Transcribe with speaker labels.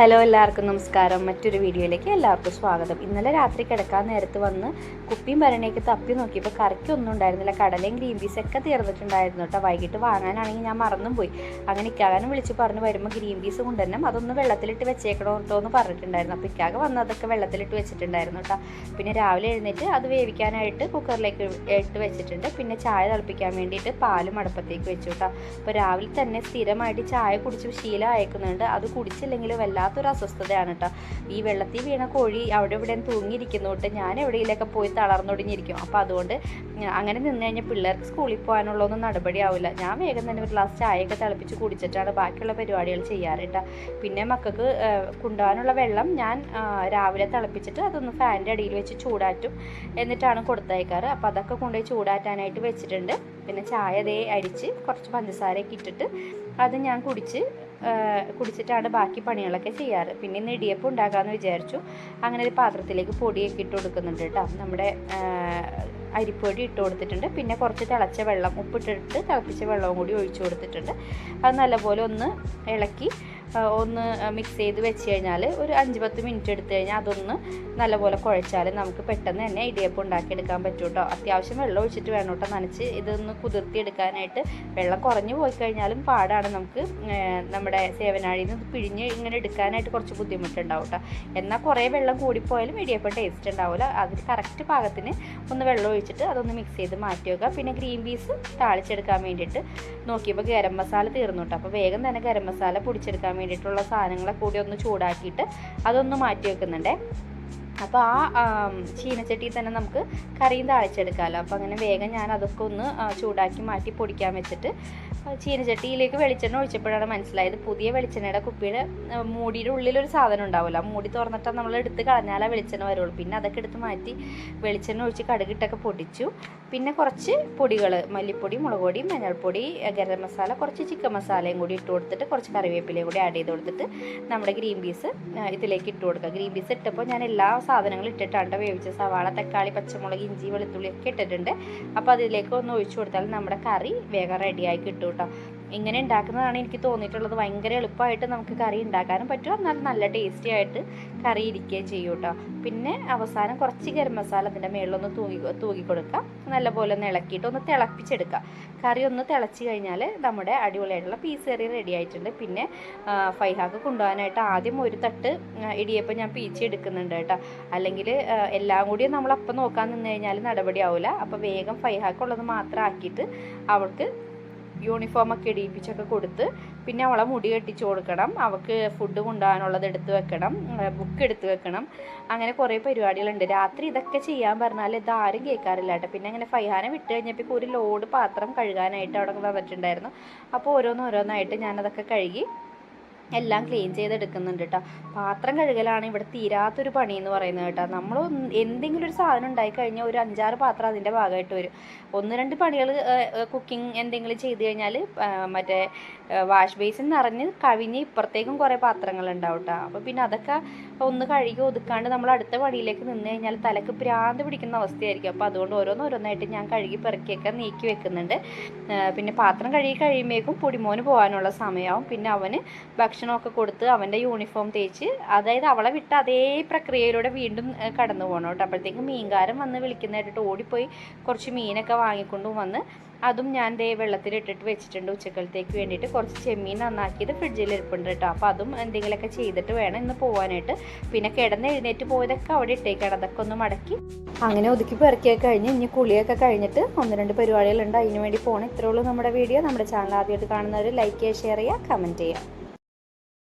Speaker 1: Hello എല്ലാവർക്കും നമസ്കാരം. മറ്റൊരു വീഡിയോയിലേക്ക് എല്ലാവർക്കും സ്വാഗതം. ഇന്നലെ രാത്രി കിടക്കാൻ നേരത്ത് വന്ന് കുപ്പിയും ഭരണിയൊക്കെ തപ്പി നോക്കിയപ്പോൾ കറിക്കൊന്നും ഉണ്ടായിരുന്നില്ല. കടലയും ഗ്രീൻ പീസൊക്കെ തീർന്നിട്ടുണ്ടായിരുന്നു കേട്ടോ. വൈകിട്ട് വാങ്ങാനാണെങ്കിൽ ഞാൻ മറന്നും പോയി. അങ്ങനെ ഇക്കാകാനും വിളിച്ച് പറഞ്ഞ് വരുമ്പോൾ ഗ്രീൻ പീസ് കൊണ്ടുതന്നെ അതൊന്ന് വെള്ളത്തിലിട്ട് വെച്ചേക്കണോ കേട്ടോ എന്ന് പറഞ്ഞിട്ടുണ്ടായിരുന്നു. അപ്പോൾ ഇക്കാക വന്ന് അതൊക്കെ വെള്ളത്തിലിട്ട് വെച്ചിട്ടുണ്ടായിരുന്നു കേട്ടോ. പിന്നെ രാവിലെ എഴുന്നേറ്റ് അത് വേവിക്കാനായിട്ട് കുക്കറിലേക്ക് ഇട്ട് വെച്ചിട്ടുണ്ട്. പിന്നെ ചായ തിളപ്പിക്കാൻ വേണ്ടിയിട്ട് പാലും അടുപ്പത്തേക്ക് വെച്ചു കേട്ടോ. അപ്പോൾ രാവിലെ തന്നെ സ്ഥിരമായിട്ട് ചായ കുടിച്ച് ശീലം അയക്കുന്നുണ്ട് അത് കുടിച്ചില്ലെങ്കിൽ വല്ലാത്തൊരു അസ്വസ്ഥതയാണ് കേട്ടോ ഈ വെള്ളത്തിൽ വീണ കോഴി അവിടെ ഇവിടെ തൂങ്ങിയിരിക്കുന്നോട്ട് ഞാൻ എവിടെയെങ്കിലൊക്കെ പോയി തളർന്നൊടിഞ്ഞിരിക്കും. അപ്പോൾ അതുകൊണ്ട് അങ്ങനെ നിന്ന് കഴിഞ്ഞാൽ പിള്ളേർക്ക് സ്കൂളിൽ പോകാനുള്ളതൊന്നും നടപടിയാവില്ല. ഞാൻ വേഗം തന്നെ ഒരു ഗ്ലാസ് ചായയൊക്കെ തിളപ്പിച്ച് കുടിച്ചിട്ടാണ് ബാക്കിയുള്ള പരിപാടികൾ ചെയ്യാറ് കേട്ടോ പിന്നെ മക്കൾക്ക് കൊണ്ടുപോകാനുള്ള വെള്ളം ഞാൻ രാവിലെ തിളപ്പിച്ചിട്ട് അതൊന്ന് ഫാനിന്റെ അടിയിൽ വെച്ച് ചൂടാറ്റും എന്നിട്ടാണ് കൊടുത്തയക്കാറ്. അപ്പോൾ അതൊക്കെ കൊണ്ടുപോയി ചൂടാറ്റാനായിട്ട് വെച്ചിട്ടുണ്ട്. പിന്നെ ചായ ദേ അരിച്ച് കുറച്ച് പഞ്ചസാരയൊക്കെ ഇട്ടിട്ട് അത് ഞാൻ കുടിച്ച് കുടിച്ചിട്ടാണ് ബാക്കി പണികളൊക്കെ ചെയ്യാറ്. പിന്നെ ഇന്ന് ഇടിയപ്പം ഉണ്ടാക്കാമെന്ന് വിചാരിച്ചു. അങ്ങനെ ഒരു പാത്രത്തിലേക്ക് പൊടിയൊക്കെ ഇട്ട് കൊടുക്കുന്നുണ്ട് കേട്ടോ. നമ്മുടെ അരിപ്പൊടി ഇട്ട് കൊടുത്തിട്ടുണ്ട്. പിന്നെ കുറച്ച് തിളച്ച വെള്ളം ഉപ്പിട്ടിട്ട് തിളപ്പിച്ച വെള്ളവും കൂടി ഒഴിച്ചു കൊടുത്തിട്ടുണ്ട്. അത് നല്ലപോലെ ഒന്ന് ഇളക്കി ഒന്ന് മിക്സ് ചെയ്ത് വെച്ച് കഴിഞ്ഞാൽ ഒരു അഞ്ച് പത്ത് മിനിറ്റ് എടുത്തു കഴിഞ്ഞാൽ അതൊന്ന് നല്ലപോലെ കുഴച്ചാൽ നമുക്ക് പെട്ടെന്ന് തന്നെ ഇടിയപ്പം ഉണ്ടാക്കിയെടുക്കാൻ പറ്റും കേട്ടോ അത്യാവശ്യം വെള്ളം ഒഴിച്ചിട്ട് വേണം കേട്ടോ. നനച്ച് ഇതൊന്ന് കുതിർത്തി എടുക്കാനായിട്ട് വെള്ളം കുറഞ്ഞു പോയി കഴിഞ്ഞാലും പാടാണ് നമുക്ക് നമ്മുടെ സേവനാഴിയിൽ നിന്ന് പിഴിഞ്ഞ് ഇങ്ങനെ എടുക്കാനായിട്ട് കുറച്ച് ബുദ്ധിമുട്ടുണ്ടാവും കേട്ടോ. എന്നാൽ കുറേ വെള്ളം കൂടിപ്പോയാലും ഇടിയപ്പം ടേസ്റ്റ് ഉണ്ടാവില്ല അതിൽ കറക്റ്റ് പാകത്തിന് ഒന്ന് വെള്ളം ഒഴിച്ചിട്ട് അതൊന്ന് മിക്സ് ചെയ്ത് മാറ്റി വെക്കുക. പിന്നെ ഗ്രീൻ പീസ് താളിച്ചെടുക്കാൻ വേണ്ടിയിട്ട് നോക്കിയപ്പോൾ ഗരം മസാല തീർന്നു കേട്ടോ. അപ്പോൾ വേഗം തന്നെ ഗരം മസാല പൊടിച്ചെടുക്കാൻ വേണ്ടിയിട്ടുള്ള സാധനങ്ങളെ കൂടി ഒന്ന് ചൂടാക്കിയിട്ട് അതൊന്ന് മാറ്റി വെക്കുന്നുണ്ടേ. അപ്പോൾ ആ ചീനച്ചട്ടിയിൽ തന്നെ നമുക്ക് കറിയും താളിച്ചെടുക്കാമല്ലോ അപ്പോൾ അങ്ങനെ വേഗം ഞാൻ അതൊക്കെ ഒന്ന് ചൂടാക്കി മാറ്റി പൊടിക്കാൻ വെച്ചിട്ട് ചീനച്ചട്ടിയിലേക്ക് വെളിച്ചെണ്ണ ഒഴിച്ചപ്പോഴാണ് മനസ്സിലായത്. പുതിയ വെളിച്ചെണ്ണയുടെ കുപ്പിയുടെ മൂടിയുടെ ഉള്ളിലൊരു സാധനം ഉണ്ടാവുമല്ലോ. ആ മൂടി തുറന്നിട്ട് നമ്മൾ എടുത്ത് കളഞ്ഞാലേ വെളിച്ചെണ്ണ വരുള്ളൂ. പിന്നെ അതൊക്കെ എടുത്ത് മാറ്റി വെളിച്ചെണ്ണ ഒഴിച്ച് കടുകിട്ടൊക്കെ പൊടിച്ചു. പിന്നെ കുറച്ച് പൊടികൾ മല്ലിപ്പൊടി മുളക് പൊടി മഞ്ഞൾപ്പൊടി ഗരം മസാല കുറച്ച് ചിക്കൻ മസാലയും കൂടി ഇട്ട് കൊടുത്തിട്ട് കുറച്ച് കറിവേപ്പിലയും കൂടി ആഡ് ചെയ്ത് കൊടുത്തിട്ട് നമ്മുടെ ഗ്രീൻ പീസ് ഇതിലേക്ക് ഇട്ട് കൊടുക്കുക. ഗ്രീൻ പീസ് ഇട്ടപ്പോൾ ഞാൻ എല്ലാ സാധനങ്ങളും ഇട്ടിട്ടാണ് വേവിച്ച സവാള തക്കാളി പച്ചമുളക് ഇഞ്ചി വെളുത്തുള്ളി ഒക്കെ ഇട്ടിട്ടുണ്ട്. അപ്പോൾ അതിലേക്ക് ഒന്ന് ഒഴിച്ചു കൊടുത്താൽ നമ്മുടെ കറി വേഗം റെഡിയായി കിട്ടും കേട്ടോ ഇങ്ങനെ ഉണ്ടാക്കുന്നതാണ് എനിക്ക് തോന്നിയിട്ടുള്ളത്. ഭയങ്കര എളുപ്പമായിട്ട് നമുക്ക് കറി ഉണ്ടാക്കാനും പറ്റും. എന്നാൽ നല്ല ടേസ്റ്റി ആയിട്ട് കറി ഇരിക്കുകയും ചെയ്യും കേട്ടോ പിന്നെ അവസാനം കുറച്ച് ഗരം മസാല അതിന്റെ മേളിലൊന്ന് തൂകി തൂകി കൊടുക്കുക നല്ലപോലെ ഒന്ന് ഇളക്കിയിട്ട് ഒന്ന് തിളപ്പിച്ചെടുക്കുക കറി ഒന്ന് തിളച്ച് കഴിഞ്ഞാൽ നമ്മുടെ അടിപൊളിയായിട്ടുള്ള പീസ് കറി റെഡി ആയിട്ടുണ്ട്. പിന്നെ ഫൈഹാക്ക് കൊണ്ടുപോകാനായിട്ട് ആദ്യം ഒരു തട്ട് ഇടിയപ്പം ഞാൻ പീച്ചി എടുക്കുന്നുണ്ട് കേട്ടോ അല്ലെങ്കിൽ എല്ലാം കൂടി നമ്മൾ അപ്പം നോക്കാൻ നിന്ന് കഴിഞ്ഞാൽ നടപടിയാവില്ല അപ്പോൾ വേഗം ഫൈഹാക്കുള്ളത് മാത്രം ആക്കിയിട്ട് അവൾക്ക് യൂണിഫോമൊക്കെ ഇടിയിപ്പിച്ചൊക്കെ കൊടുത്ത് പിന്നെ അവളെ മുടി കെട്ടിച്ചു കൊടുക്കണം. അവൾക്ക് ഫുഡ് കൊണ്ടുപോകാനുള്ളത് എടുത്ത് വെക്കണം. ബുക്ക് എടുത്ത് വെക്കണം. അങ്ങനെ കുറേ പരിപാടികളുണ്ട്. രാത്രി ഇതൊക്കെ ചെയ്യാൻ പറഞ്ഞാൽ ഇതാരും കേൾക്കാറില്ല കേട്ടോ. പിന്നെ അങ്ങനെ ഫൈഹാനെ വിട്ട് കഴിഞ്ഞപ്പോൾ ഒരു ലോഡ് പാത്രം കഴുകാനായിട്ട് അവിടെ വന്നിട്ടുണ്ടായിരുന്നു. അപ്പോൾ ഓരോന്നോരോന്നായിട്ട് ഞാനതൊക്കെ കഴുകി എല്ലാം ക്ലീൻ ചെയ്തെടുക്കുന്നുണ്ട് കേട്ടോ പാത്രം കഴുകലാണ് ഇവിടെ തീരാത്തൊരു പണി എന്ന് പറയുന്നത് കേട്ടോ നമ്മൾ എന്തെങ്കിലും ഒരു സാധനം ഉണ്ടായി കഴിഞ്ഞാൽ ഒരു അഞ്ചാറ് പാത്രം അതിന്റെ ഭാഗമായിട്ട് വരും. ഒന്ന് രണ്ട് പണികൾ കുക്കിംഗ് എന്തെങ്കിലും ചെയ്ത് കഴിഞ്ഞാൽ മറ്റേ വാഷ് ബേസിൻ നിറഞ്ഞ് കവിഞ്ഞ് ഇപ്പുറത്തേക്കും കുറേ പാത്രങ്ങൾ ഉണ്ടാവും കേട്ടോ അപ്പോൾ പിന്നെ അതൊക്കെ ഒന്ന് കഴുകി ഒതുക്കാണ്ട് നമ്മൾ അടുത്ത പണിയിലേക്ക് നിന്ന് കഴിഞ്ഞാൽ തലക്ക് പ്രാന്ത് പിടിക്കുന്ന അവസ്ഥയായിരിക്കും. അപ്പോൾ അതുകൊണ്ട് ഓരോന്നോരോന്നായിട്ട് ഞാൻ കഴുകി പെറുക്കിയൊക്കെ നീക്കി വെക്കുന്നുണ്ട്. പിന്നെ പാത്രം കഴുകി കഴിയുമ്പോഴേക്കും പൊടിമോന് പോകാനുള്ള സമയമാവും. പിന്നെ അവന് ഭക്ഷണമൊക്കെ കൊടുത്ത് അവന്റെ യൂണിഫോം തേച്ച് അതായത് അവളെ വിട്ട് അതേ പ്രക്രിയയിലൂടെ വീണ്ടും കടന്നു പോകണം കേട്ടോ. അപ്പോഴത്തേക്കും മീൻകാരൻ വന്ന് വിളിക്കുന്നതായിട്ട് ഓടിപ്പോയി കുറച്ച് മീനൊക്കെ വാങ്ങിക്കൊണ്ടും വന്ന് അതും ഞാൻ ദേ വെള്ളത്തിലിട്ടിട്ട് വെച്ചിട്ടുണ്ട് ഉച്ചക്കലത്തേക്ക് വേണ്ടിയിട്ട്. കുറച്ച് ചെമ്മീൻ നന്നാക്കിയത് ഫ്രിഡ്ജിൽ ഇരിപ്പുണ്ട് കേട്ടോ. അപ്പോൾ അതും എന്തെങ്കിലുമൊക്കെ ചെയ്തിട്ട് വേണം ഇന്ന് പോകാനായിട്ട് പിന്നെ കിടന്ന് എഴുന്നേറ്റ് പോയതൊക്കെ അവിടെ ഇട്ടേക്കാണ്. അതൊക്കെ ഒന്ന് മടക്കി. അങ്ങനെ ഒതുക്കി പെറുക്കിയൊക്കെ കഴിഞ്ഞ് ഇനി കുളിയൊക്കെ കഴിഞ്ഞിട്ട് ഒന്ന് രണ്ട് പരിപാടികളുണ്ട്. അതിനുവേണ്ടി പോകണം ഇത്രയുള്ളൂ നമ്മുടെ വീഡിയോ. നമ്മുടെ ചാനൽ ആദ്യമായിട്ട് കാണുന്നവർ ലൈക്ക് ചെയ്യുക ഷെയർ ചെയ്യുക കമന്റ് ചെയ്യുക.